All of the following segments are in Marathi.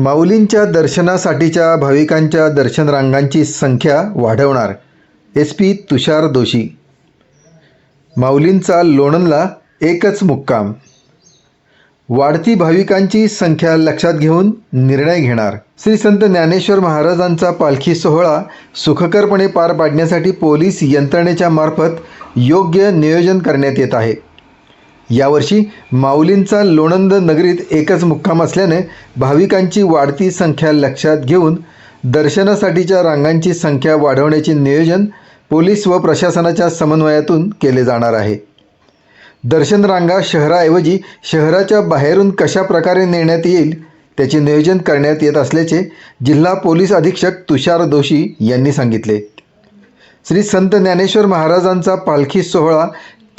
माऊलींच्या दर्शनासाठीच्या भाविकांच्या दर्शन रांगांची संख्या वाढवणार एस पी तुषार दोशी माऊलींचा लोणंदला एकच मुक्काम. वाढती भाविकांची संख्या लक्षात घेऊन निर्णय घेणार. श्री संत ज्ञानेश्वर महाराजांचा पालखी सोहळा सुखकरपणे पार पाडण्यासाठी पोलीस यंत्रणेच्या मार्फत योग्य नियोजन करण्यात येत आहे. यावर्षी माऊलींचा लोणंद नगरीत एकच मुक्काम असल्याने भाविकांची वाढती संख्या लक्षात घेऊन दर्शनासाठीच्या रांगांची संख्या वाढवण्याचे नियोजन पोलीस व प्रशासनाच्या समन्वयातून केले जाणार आहे. दर्शन रांगा शहराऐवजी शहराच्या बाहेरून कशा प्रकारे नेण्यात येईल त्याचे नियोजन करण्यात येत असल्याचे जिल्हा पोलीस अधीक्षक तुषार दोशी यांनी सांगितले. श्री संत ज्ञानेश्वर महाराजांचा पालखी सोहळा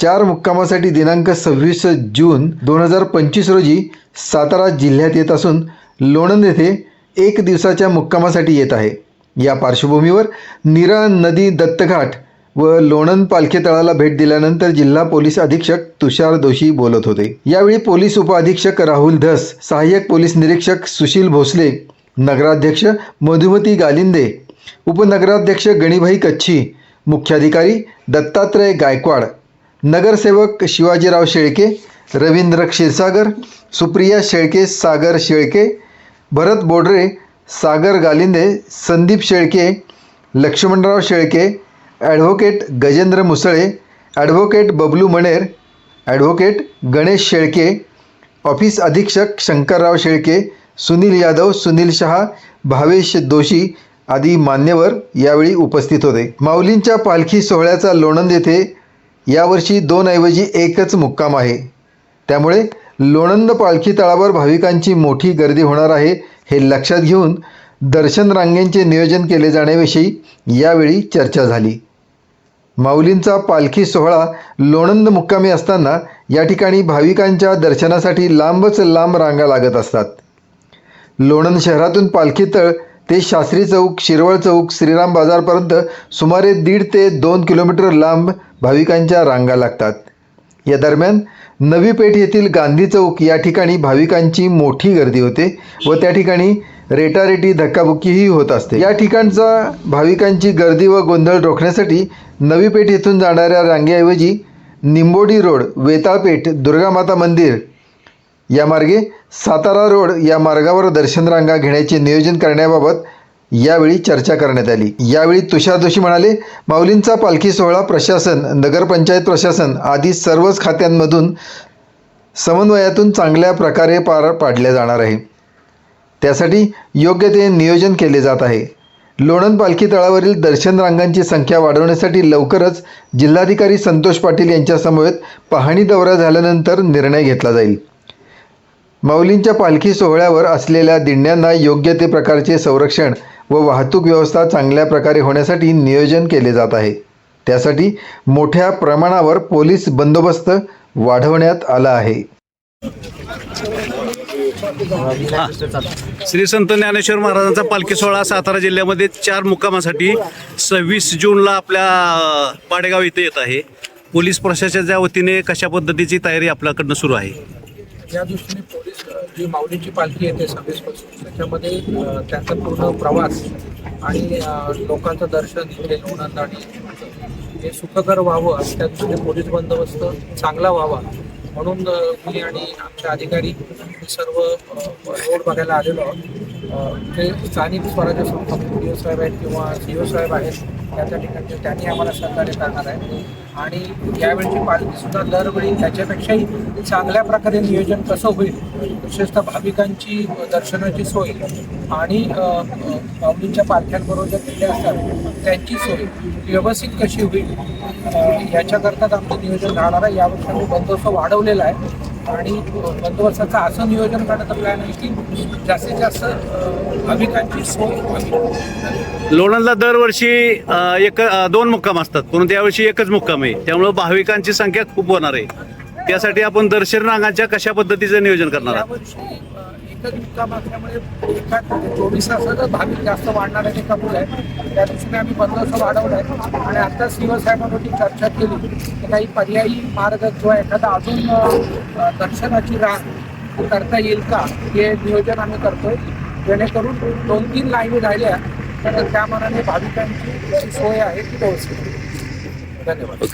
चार मुक्कामासाठी दिनांक सव्वीस जून दोन हजार पंचवीस रोजी सातारा जिल्ह्यात येत असून लोणंद येथे एक दिवसाच्या मुक्कामासाठी येत आहे. या पार्श्वभूमीवर नीरा नदी दत्तघाट व लोणंद पालखे तळाला भेट दिल्यानंतर जिल्हा पोलीस अधीक्षक तुषार दोषी बोलत होते. यावेळी पोलीस उपअधीक्षक राहुल धस सहाय्यक पोलीस निरीक्षक सुशील भोसले नगराध्यक्ष मधुमती गालिंदे उपनगराध्यक्ष गणिभाई कच्छी मुख्याधिकारी दत्तात्रय गायकवाड नगरसेवक Shivajirao Shelke Ravindra Kshirsagar Supriya Shelke Sagar Shelke Bharat Bodre Sagar Galinde Sandeep Shelke Laxmanrao Shelke advocate Gajendra Musale advocate Bablu Maner advocate Ganesh Shelke office अधीक्षक शंकरराव शेळके सुनील यादव सुनील शहा भावेश दोशी आदी मान्यवर यावेळी उपस्थित होते. माऊलींच्या पालखी सोहळ्याचा लोणंद येथे यावर्षी दोन ऐवजी एकच मुक्काम आहे. त्यामुळे लोणंद पालखी तळावर भाविकांची मोठी गर्दी होणार आहे हे लक्षात घेऊन दर्शन रांगेंचे नियोजन केले जाण्याविषयी यावेळी चर्चा झाली. माऊलींचा पालखी सोहळा लोणंद मुक्कामी असताना या ठिकाणी भाविकांच्या दर्शनासाठी लांबच लांब रांगा लागत असतात. लोणंद शहरातून पालखी तळ ते शास्त्री चौक शिरवळ चौक श्रीराम बाजारपर्यंत सुमारे दीड ते दोन किलोमीटर लांब भाविकांच्या रांगा लागतात. या दरम्यान नवी पेठ येथील गांधी चौक या ठिकाणी भाविकांची मोठी गर्दी होते व त्या ठिकाणी रेटारेटी धक्काबुक्कीही होत असते. या ठिकाणचा भाविकांची गर्दी व गोंधळ रोखण्यासाठी नवी पेठ येथून जाणाऱ्या रांगेऐवजी निंबोडी रोड वेताळपेठ दुर्गामाता मंदिर या मार्गे सातारा रोड या मार्गावर दर्शन रांगा घेण्याचे नियोजन करण्याबाबत यावेळी चर्चा करण्यात आली. यावेळी तुषार जोशी म्हणाले माऊलींचा पालखी सोहळा प्रशासन नगरपंचायत प्रशासन आदी सर्वच खात्यांमधून समन्वयातून चांगल्या प्रकारे पार पाडल्या जाणार आहे. त्यासाठी योग्य ते नियोजन केले जात आहे. लोणंद पालखी तळावरील दर्शन रांगांची संख्या वाढवण्यासाठी लवकरच जिल्हाधिकारी संतोष पाटील यांच्यासमवेत पाहणी दौरा झाल्यानंतर निर्णय घेतला जाईल. माऊलींच्या पालखी सोहळ्यावर असलेल्या दिंड्यांना योग्य ते प्रकारचे संरक्षण व वाहतूक व्यवस्था चांगल्या प्रकारे होण्यासाठी नियोजन केले जात आहे. त्यासाठी मोठ्या प्रमाणावर पोलीस बंदोबस्त वाढवण्यात आला आहे. श्री संत ज्ञानेश्वर महाराजांचा पालखी सोहळा सातारा जिल्ह्यामध्ये चार मुक्कामासाठी सव्वीस जूनला आपल्या पाडेगाव इथे येत आहे. पोलीस प्रशासनाच्या वतीने कशा पद्धतीची तयारी आपल्याकडनं सुरू आहे? या दृष्टीने पोलीस जी माऊलीची पालखी येते सव्वीसपासून त्याच्यामध्ये त्यांचा पूर्ण प्रवास आणि लोकांचं दर्शन इथे लोणंद आणि हे सुखकर व्हावं आणि त्या दृष्टीने पोलीस बंदोबस्त चांगला व्हावा म्हणून मी आणि आमचे अधिकारी सर्व रोड बघायला आलेलो आहोत. जे ते स्थानिक स्वराज्य संस्था पी साहेब आहेत किंवा सी ओ साहेब आहेत त्या त्या ठिकाणी त्यांनी आम्हाला सहकार्य करणार आहे. आणि यावेळची पालखीसुद्धा दरवेळी त्याच्यापेक्षाही चांगल्या प्रकारे नियोजन कसं होईल विशेषतः भाविकांची दर्शनाची सोय आणि अ, पालख्यांबरोबर ज्या दिंड्या असतात त्यांची सोय व्यवस्थित कशी होईल याच्याकरताच आमचं नियोजन राहणार आहे. यावर्षी आम्ही बंदोबस्त वाढवलेला आहे. आणि बंदोबस्ताचं असं नियोजन करण्याचा प्लॅन आहे की जास्तीत जास्त भाविकांची सोय व्हावी. लोणंदला दरवर्षी एक दोन मुक्काम असतात. परंतु यावर्षी एकच मुक्काम आहे. त्यामुळे भाविकांची संख्या खूप होणार आहे. त्यासाठी आपण दर्शन रांगाच्या कशा पद्धतीचं नियोजन करणार आहात? यावर्षी एकच मुक्काम असल्यामुळे एका चोवीस तासाचा भाविक जास्त वाढणार आहे ते कबूल आहे. त्या दृष्टीने आम्ही बंदोबस्त वाढवला आहे आणि आता शिवसाहेबांवरती चर्चा केली की काही पर्यायी मार्ग किंवा एखादा अजून दर्शनाची रांग करता येईल का? हे नियोजन आम्ही करतोय. जेणेकरून दोन तीन लाईनी राहिल्या तर त्या मनाने भाविकांची सोय आहे ती पोहोचली. धन्यवाद.